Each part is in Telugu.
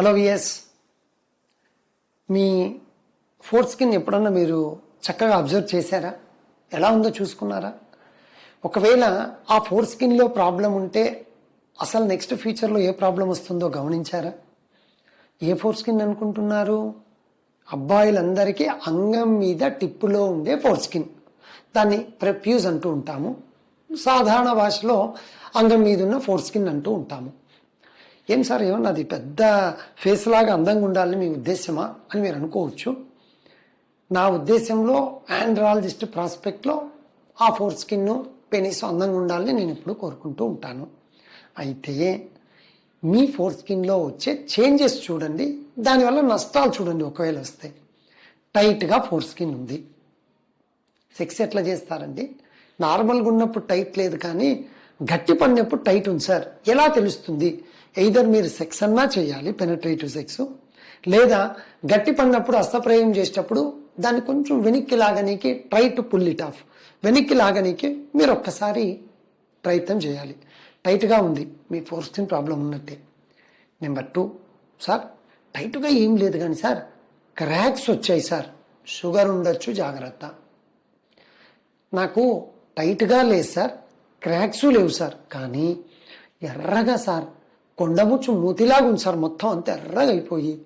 హలో విఎస్. మీ ఫోర్త్ స్కిన్ ఎప్పుడన్నా మీరు చక్కగా అబ్జర్వ్ చేశారా? ఎలా ఉందో చూసుకున్నారా? ఒకవేళ ఆ ఫోర్త్ స్కిన్లో ప్రాబ్లం ఉంటే అసలు నెక్స్ట్ ఫ్యూచర్లో ఏ ప్రాబ్లం వస్తుందో గమనించారా? ఏ ఫోర్ స్కిన్ అనుకుంటున్నారు? అబ్బాయిలందరికీ అంగం మీద టిప్పులో ఉండే ఫోర్ స్కిన్. దాన్ని ప్రెప్యూజ్ అంటూ ఉంటాము. సాధారణ భాషలో అంగం మీద ఉన్న ఫోర్ స్కిన్ అంటూ ఉంటాము. ఏం సార్ ఏమన్నా అది పెద్ద ఫేస్ లాగా అందంగా ఉండాలని మీ ఉద్దేశమా అని మీరు అనుకోవచ్చు. నా ఉద్దేశంలో ఆండ్రాలజిస్ట్ ప్రాస్పెక్ట్లో ఆ ఫోర్ స్కిన్ పెనిస్ అందంగా ఉండాలని నేను ఎప్పుడు కోరుకుంటూ ఉంటాను. అయితే మీ ఫోర్ స్కిన్లో వచ్చే చేంజెస్ చూడండి దానివల్ల నష్టాలు చూడండి ఒకవేళ వస్తే. టైట్గా ఫోర్ స్కిన్ ఉంది. సెక్స్ ఎట్లా చేస్తారండి? నార్మల్గా ఉన్నప్పుడు టైట్ లేదు కానీ గట్టి పడినప్పుడు టైట్ ఉంది సార్. ఎలా తెలుస్తుంది? ఎయిదర్ మీరు సెక్స్ అన్నా చేయాలి పెనట్రేటివ్ సెక్స్ లేదా గట్టి పడినప్పుడు అస్తప్రయోగం చేసేటప్పుడు దాన్ని కొంచెం వెనక్కి లాగనీకి try to pull it off వెనక్కి లాగనీకి మీరు ఒక్కసారి ప్రయత్నం చేయాలి. టైట్గా ఉంది. మీ ఫోర్స్టింగ్ ప్రాబ్లం ఉన్నట్టే. నెంబర్ టూ సార్ టైట్గా ఏం లేదు కానీ సార్ క్రాక్స్ వచ్చాయి సార్. షుగర్ ఉండొచ్చు జాగ్రత్త. నాకు టైట్గా లేదు సార్. క్రాక్స్ లేవు సార్. కానీ ఎర్రగా సార్. కొండముచ్చు మూతిలాగా ఉంది సార్ మొత్తం అంత ఎర్రగా అయిపోయి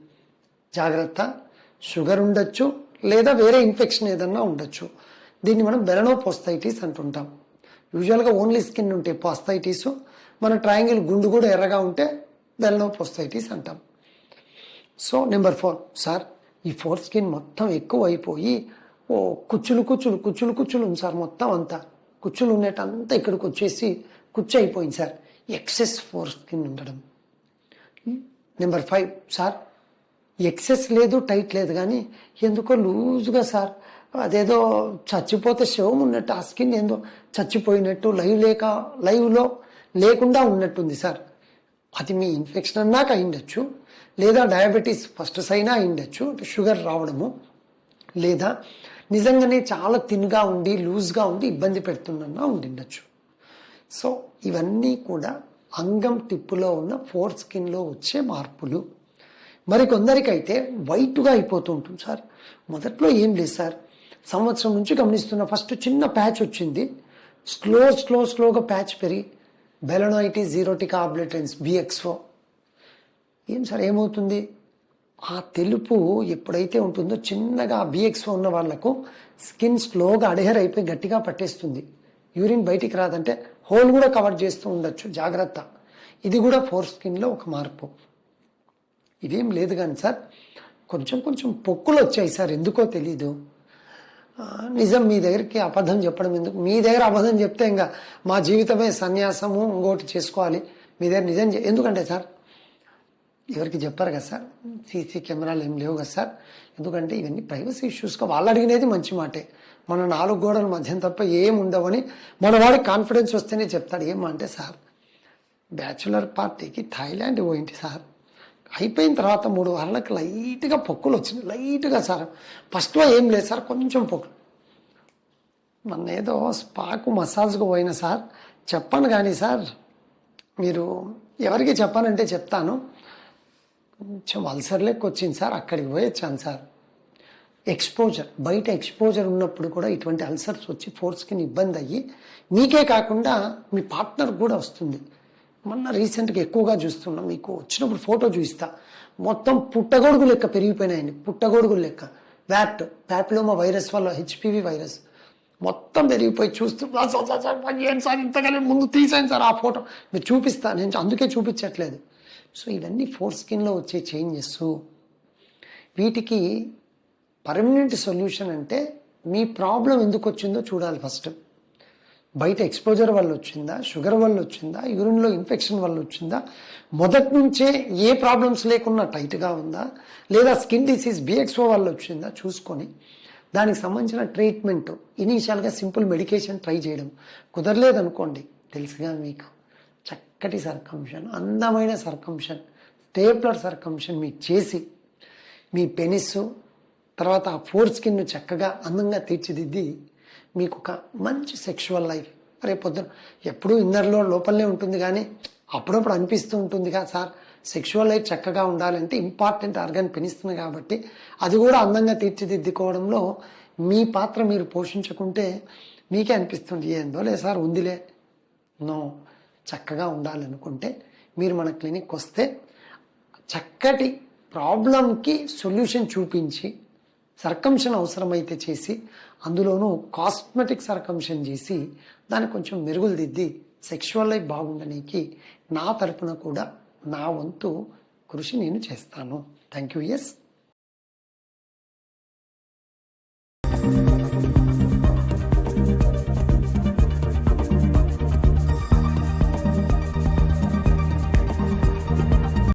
జాగ్రత్త. షుగర్ ఉండొచ్చు లేదా వేరే ఇన్ఫెక్షన్ ఏదన్నా ఉండొచ్చు. దీన్ని మనం బెరనోపోస్తైటిస్ అంటుంటాం. యూజువల్గా ఓన్లీ స్కిన్ ఉంటే పోస్తైటిస్ మన ట్రయాంగిల్ గుండు కూడా ఎర్రగా ఉంటే బెరనోపోస్తైటిస్ అంటాం. సో నెంబర్ ఫోర్ సార్ ఈ ఫోర్ స్కిన్ మొత్తం ఎక్కువ అయిపోయి ఓ కుచ్చులు కుచ్చులు కుచ్చులు కుచ్చులు ఉంది సార్ మొత్తం అంతా. కుచ్చులు ఉండేటంతా ఇక్కడికి వచ్చేసి కుచ్చు అయిపోయింది సార్. ఎక్సెస్ ఫోర్ స్కిన్ ఉండడం. నెంబర్ ఫైవ్ సార్ ఎక్సెస్ లేదు టైట్ లేదు కానీ ఎందుకో లూజ్గా సార్. అదేదో చచ్చిపోతే శవం ఉన్నట్టు ఆ స్కిన్ ఏందో చచ్చిపోయినట్టు లైవ్ లేక లైవ్లో లేకుండా ఉన్నట్టుంది సార్. అది మీ ఇన్ఫెక్షన్ అన్నాక అయిండొచ్చు. లేదా డయాబెటీస్ ఫస్ట్ సైనా అయిండొచ్చు. షుగర్ రావడము. లేదా నిజంగానే చాలా తిన్గా ఉండి లూజ్గా ఉండి ఇబ్బంది పెడుతున్నా ఉండిండొచ్చు. సో ఇవన్నీ కూడా అంగం టిప్పులో ఉన్న ఫోర్ స్కిన్లో వచ్చే మార్పులు. మరి కొందరికైతే వైట్గా అయిపోతూ ఉంటుంది సార్. మొదట్లో ఏం లేదు సార్. సంవత్సరం నుంచి గమనిస్తున్న ఫస్ట్ చిన్న ప్యాచ్ వచ్చింది. స్లో స్లో స్లోగా ప్యాచ్ పెరిగి బెలనైటిస్ జీరోటికా ఆబ్లెటెన్స్ బిఎక్స్ఓ ఏం సార్ ఏమవుతుంది? ఆ తెలుపు ఎప్పుడైతే ఉంటుందో చిన్నగా బిఎక్స్ఓ ఉన్న వాళ్ళకు స్కిన్ స్లోగా అడహెర్ అయిపోయి గట్టిగా పట్టేస్తుంది. యూరిన్ బయటికి రాదంటే హోల్ కూడా కవర్ చేస్తూ ఉండొచ్చు జాగ్రత్త. ఇది కూడా ఫోర్ స్కిన్లో ఒక మార్పు. ఇదేం లేదు కానీ సార్ కొంచెం కొంచెం పొక్కులు వచ్చాయి సార్ ఎందుకో తెలీదు. నిజం మీ దగ్గరికి అబద్ధం చెప్పడం ఎందుకు? మీ దగ్గర అబద్ధం చెప్తే ఇంకా మా జీవితమే సన్యాసము ఇంకోటి చేసుకోవాలి. మీ దగ్గర నిజం ఎందుకంటే సార్ ఎవరికి చెప్పారు కదా సార్? సీసీ కెమెరాలు ఏం లేవు కదా సార్? ఎందుకంటే ఇవన్నీ ప్రైవసీ ఇష్యూస్గా వాళ్ళు అడిగినది మంచి మాటే. మన నాలుగు గోడల మధ్యం తప్ప ఏం ఉండవని మన వాడికి కాన్ఫిడెన్స్ వస్తేనే చెప్తాడు. ఏమంటే సార్ బ్యాచులర్ పార్టీకి థాయిలాండ్ పోయింది సార్. అయిపోయిన తర్వాత మూడు వారాలకు లైట్గా పొక్కులు వచ్చినాయి. లైట్గా సార్. ఫస్ట్లో ఏం లేదు సార్ కొంచెం పొక్కులు మొన్న ఏదో స్పాకు మసాజ్కు పోయిన సార్. చెప్పను కానీ సార్ మీరు ఎవరికి చెప్పానంటే చెప్తాను. కొంచెం అల్సర్ లెక్క వచ్చింది సార్. అక్కడికి పోయి వచ్చాను సార్. ఎక్స్పోజర్ బయట ఎక్స్పోజర్ ఉన్నప్పుడు కూడా ఇటువంటి అల్సర్స్ వచ్చి ఫోర్స్కి ఇబ్బంది అయ్యి మీకే కాకుండా మీ పార్ట్నర్ కూడా వస్తుంది. మొన్న రీసెంట్గా ఎక్కువగా చూస్తున్నాం. మీకు వచ్చినప్పుడు ఫోటో చూపిస్తా. మొత్తం పుట్టగొడుగు లెక్క పెరిగిపోయినాయండి. పుట్టగొడుగు లెక్క. వ్యాట్ ప్యాపిలోమా వైరస్ వల్ల హెచ్పివి వైరస్ మొత్తం పెరిగిపోయి చూస్తూ సార్, సార్, పని చేయండి సార్? ఇంతకాలం ముందు తీసాను సార్ ఆ ఫోటో మీరు చూపిస్తా. నేను అందుకే చూపించట్లేదు. సో ఇవన్నీ ఫోర్ స్కిన్లో వచ్చే చేంజెస్. వీటికి పర్మనెంట్ సొల్యూషన్ అంటే మీ ప్రాబ్లం ఎందుకు వచ్చిందో చూడాలి ఫస్ట్. బయట ఎక్స్పోజర్ వల్ల వచ్చిందా? షుగర్ వల్ల వచ్చిందా? యూరిన్లో ఇన్ఫెక్షన్ వల్ల వచ్చిందా? మొదటి నుంచే ఏ ప్రాబ్లమ్స్ లేకున్నా టైట్గా ఉందా? లేదా స్కిన్ డిసీజ్ బిఎక్స్ఓ వల్ల వచ్చిందా? చూసుకొని. దానికి సంబంధించిన ట్రీట్మెంట్ ఇనీషియల్గా సింపుల్ మెడికేషన్ ట్రై చేయడం. కుదరలేదనుకోండి తెలుసుగా మీకు. చక్కటి సర్కంషన్ అందమైన సర్కంషన్ స్టేప్లర్ సర్కంషన్ మీకు చేసి మీ పెనిస్ తర్వాత ఆ ఫోర్ స్కిన్ చక్కగా అందంగా తీర్చిదిద్ది మీకు ఒక మంచి సెక్షువల్ లైఫ్ రేపు పొద్దున ఎప్పుడూ ఇన్నర్లో లోపలనే ఉంటుంది కానీ అప్పుడప్పుడు అనిపిస్తూ ఉంటుందిగా సార్ సెక్షువల్ లైఫ్ చక్కగా ఉండాలంటే ఇంపార్టెంట్ ఆర్గాన్ పెనిస్తుంది కాబట్టి అది కూడా అందంగా తీర్చిదిద్దుకోవడంలో మీ పాత్ర మీరు పోషించుకుంటే మీకే అనిపిస్తుంది. ఏందో లే సార్ ఉందిలే. నో చక్కగా ఉండాలనుకుంటే మీరు మన క్లినిక్ వస్తే చక్కటి ప్రాబ్లంకి సొల్యూషన్ చూపించి సర్కంషన్ అవసరమైతే చేసి అందులోనూ కాస్మెటిక్ సర్కంషన్ చేసి దాన్ని కొంచెం మెరుగులు దిద్ది సెక్షువల్ లైఫ్ బాగుండడానికి నా తరపున కూడా నా వంతు కృషి నేను చేస్తాను. Thank you yes.